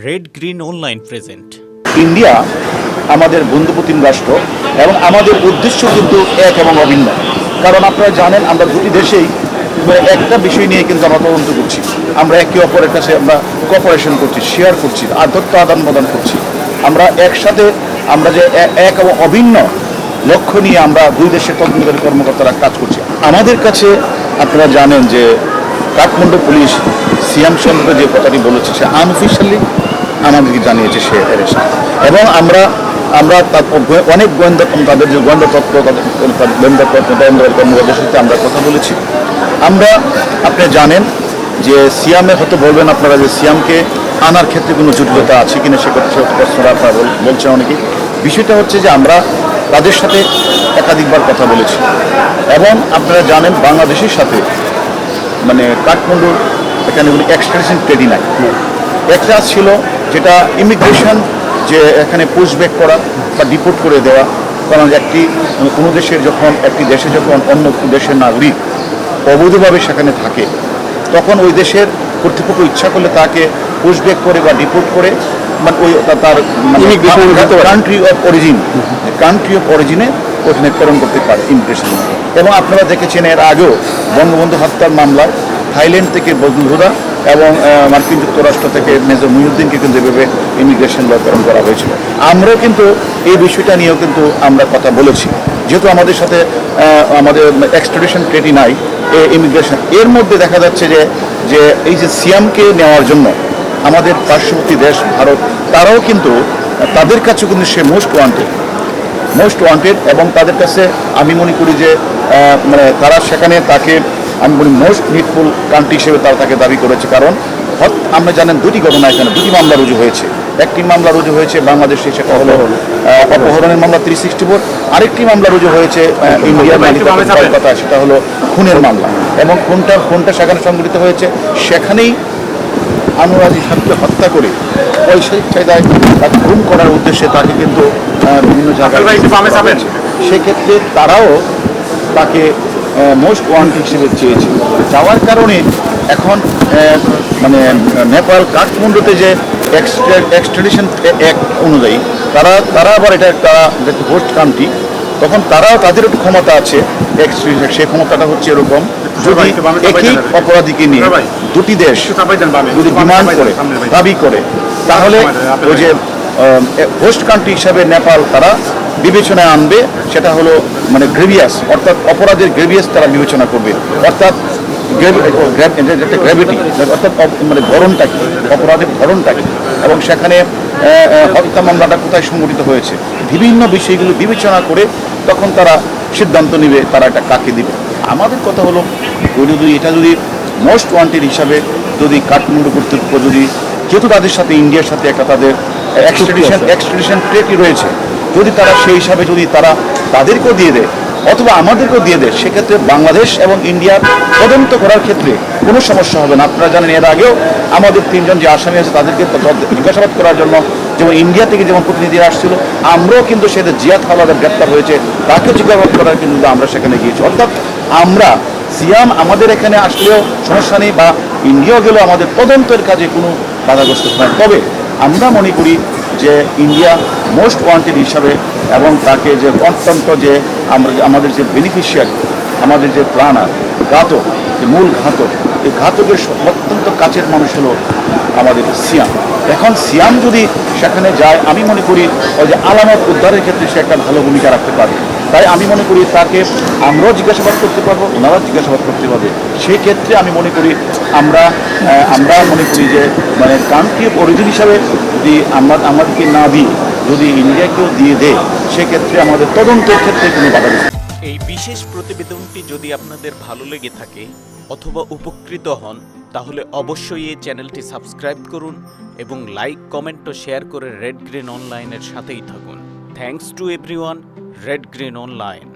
Red green online present India আমাদের বন্ধুপ্রতিম রাষ্ট্র এবং আমাদের উদ্দেশ্য কিন্তু এক এবং অভিন্ন। কারণ আপনারা জানেন, আমরা দুটি দেশেই মানে একটা বিষয় নিয়ে কিন্তু আমরা তদন্ত করছি। আমরা একে অপরের কাছে আমরা কপারেশন করছি শেয়ার করছি আর আদান প্রদান করছি। আমরা একসাথে, আমরা যে এক এবং অভিন্ন লক্ষ্য নিয়ে আমরা দুই দেশের তদন্তকারী কর্মকর্তারা কাজ করছি। আমাদের কাছে আপনারা জানেন যে কাঠমান্ডু পুলিশ সিয়াম সম্পর্কে যে কথাটি বলেছে, সে আনঅফিসিয়ালি আমাদেরকে জানিয়েছে সে অ্যারেস্ট এবং আমরা আমরা তার অনেক গোয়েন্দা তাদের যে গোয়েন্দা তত্ত্ব গোয়েন্দা তত্ত্ব তদন্তকারী কর্মকর্তার সাথে আমরা কথা বলেছি। আমরা আপনি জানেন যে সিয়ামে হয়তো বলবেন আপনারা যে সিয়ামকে আনার ক্ষেত্রে কোনো জটিলতা আছে কিনা সে প্রশ্নটা আপনারা বলছেন অনেকেই বিষয়টা হচ্ছে যে আমরা তাদের সাথে একাধিকবার কথা বলেছি। এবং আপনারা জানেন বাংলাদেশের সাথে মানে কাঠমান্ডুর এখানে কোনো এক্সট্রেশন ট্রেডি নাই। একটা ছিল যেটা ইমিগ্রেশন যে এখানে পুশব্যাক করা বা ডিপোর্ট করে দেওয়া কারণ একটি কোনো দেশের যখন একটি দেশে যখন অন্য দেশের নাগরিক অবৈধভাবে সেখানে থাকে তখন ওই দেশের কর্তৃপক্ষ ইচ্ছা করলে তাকে পুশব্যাক করে বা ডিপোর্ট করে মানে ওই তার country of origin country of অরিজিনে ওখানে প্রেরণ করতে পারে ইমিগ্রেশন এবং আপনারা দেখেছেন এর আগেও বঙ্গবন্ধু হত্যার মামলায় থাইল্যান্ড থেকে বদলহুদা এবং মার্কিন যুক্তরাষ্ট্র থেকে মেজর মুহিউদ্দিনকে কিন্তু এভাবে ইমিগ্রেশন ল করা হয়েছিল। আমরাও কিন্তু এই বিষয়টা নিয়েও কিন্তু আমরা কথা বলেছি। যেহেতু আমাদের সাথে আমাদের এক্সট্রাডিশন ট্রেটি নাই, এ ইমিগ্রেশন এর মধ্যে দেখা যাচ্ছে যে যে এই যে সিয়ামকে নেওয়ার জন্য আমাদের পার্শ্ববর্তী দেশ ভারত, তারাও কিন্তু, তাদের কাছেও কিন্তু সে মোস্ট ওয়ান্টেড মোস্ট ওয়ান্টেড এবং তাদের কাছে আমি মনে করি যে মানে তারা সেখানে তাকে আমি বলি মোস্ট নিডফুল কান্ট্রি হিসেবে তারা তাকে দাবি করেছে। কারণ আমরা জানেন দুটি ঘটনা এখানে দুটি মামলা রুজু হয়েছে। একটি মামলা রুজু হয়েছে বাংলাদেশে সেটা হলো অপহরণের মামলা থ্রি সিক্সটি ফোর আরেকটি মামলা রুজু হয়েছে ইন্ডিয়ার কথা সেটা হলো খুনের মামলা। এবং খুনটা খুনটা সেখানে সংঘটিত হয়েছে। সেখানেই অনুরাগী সাথে হত্যা করে পয়সায়িক চাহিদায় তাকে খুন করার উদ্দেশ্যে তাকে কিন্তু বিভিন্ন জায়গায় সেক্ষেত্রে তারাও তাকে মোস্ট ওয়ান্ট হিসেবে চেয়েছে। যাওয়ার কারণে এখন মানে নেপাল কাঠমান্ডুতে যে এক্সট্রেডিশন অ্যাক্ট অনুযায়ী তারা তারা আবার এটা তারা যেহেতু হোস্ট কান্ট্রি তখন তারাও তাদের একটু ক্ষমতা আছে সেই ক্ষমতাটা হচ্ছে এরকম। একই অপরাধীকে নিয়ে দুটি দেশ যদি ডিমান্ড করে দাবি করে তাহলে ওই যে হোস্ট কান্ট্রি হিসাবে নেপাল তারা বিবেচনায় আনবে সেটা হলো মানে গ্রেভিয়াস অর্থাৎ অপরাধের গ্রেভিয়াস তারা বিবেচনা করবে। অর্থাৎ গ্র্যাভিটি অর্থাৎ মানে ধরনটা কি? অপরাধের ধরনটা কি? এবং সেখানে হত্যা মামলাটা কোথায় সংগঠিত হয়েছে? বিভিন্ন বিষয়গুলো বিবেচনা করে তখন তারা সিদ্ধান্ত নেবে তারা এটা কাকে দিবে। আমাদের কথা হলো যদি এটা যদি মোস্ট ওয়ান্টেড হিসাবে যদি কাঠমান্ডু কর্তৃপক্ষ যদি যেহেতু তাদের সাথে ইন্ডিয়ার সাথে একটা তাদের এক্সট্রেডিশন এক্সট্রেডিশন ট্রেটি রয়েছে যদি তারা সেই হিসাবে যদি তারা তাদেরকেও দিয়ে দেয় অথবা আমাদেরকেও দিয়ে দেয়, সেক্ষেত্রে বাংলাদেশ এবং ইন্ডিয়ার তদন্ত করার ক্ষেত্রে কোনো সমস্যা হবে না। আপনারা জানেন, এর আগেও আমাদের তিনজন যে আসামি আছে, তাদেরকে তদ- জিজ্ঞাসাবাদ করার জন্য যেমন ইন্ডিয়া থেকে যেমন প্রতিনিধিরা আসছিল, আমরাও কিন্তু সেটা জিয়াদ হাওলাদার গ্রেপ্তার হয়েছে তাকে জিজ্ঞাসাবাদ করার কিন্তু আমরা সেখানে গিয়েছি। অর্থাৎ আমরা সিয়াম আমাদের এখানে আসলেও সমস্যা নেই বা ইন্ডিয়াও গেলেও আমাদের তদন্তের কাজে কোনো বাধাগ্রস্ত হয় তবে আমরা মনে করি যে ইন্ডিয়া মোস্ট ওয়ান্টেড হিসাবে এবং তাকে যে অত্যন্ত যে আমরা আমাদের যে বেনিফিশিয়ারি আমাদের যে প্রাণা, ঘাতক, যে মূল ঘাতক, এই ঘাতকের অত্যন্ত কাছের মানুষ হলো আমাদের সিয়াম। এখন সিয়াম যদি সেখানে যায়, আমি মনে করি ওই যে আলামত উদ্ধারের ক্ষেত্রে সে একটা ভালো ভূমিকা রাখতে পারে। তাই আমি মনে করি তাকে আমরাও জিজ্ঞাসাবাদ করতে পারব, ওনারাও জিজ্ঞাসাবাদ করতে পারবে। সেই ক্ষেত্রে আমি মনে করি আমরা আমরা মনে করি যে মানে কান্ট্রি অরিজিন হিসাবে যদি আমরা, আমাদেরকে না দিই যদি ইন্ডিয়াকেও দিয়ে দেয়, সেক্ষেত্রে আমাদের তদন্তের ক্ষেত্রে কোনো বাধা এই বিশেষ প্রতিবেদনটি যদি আপনাদের ভালো লেগে থাকে অথবা উপকৃত হন, তাহলে অবশ্যই এই চ্যানেলটি সাবস্ক্রাইব করুন এবং লাইক, কমেন্ট ও শেয়ার করে রেড গ্রিন অনলাইনের সাথেই থাকুন। Thanks to everyone red green online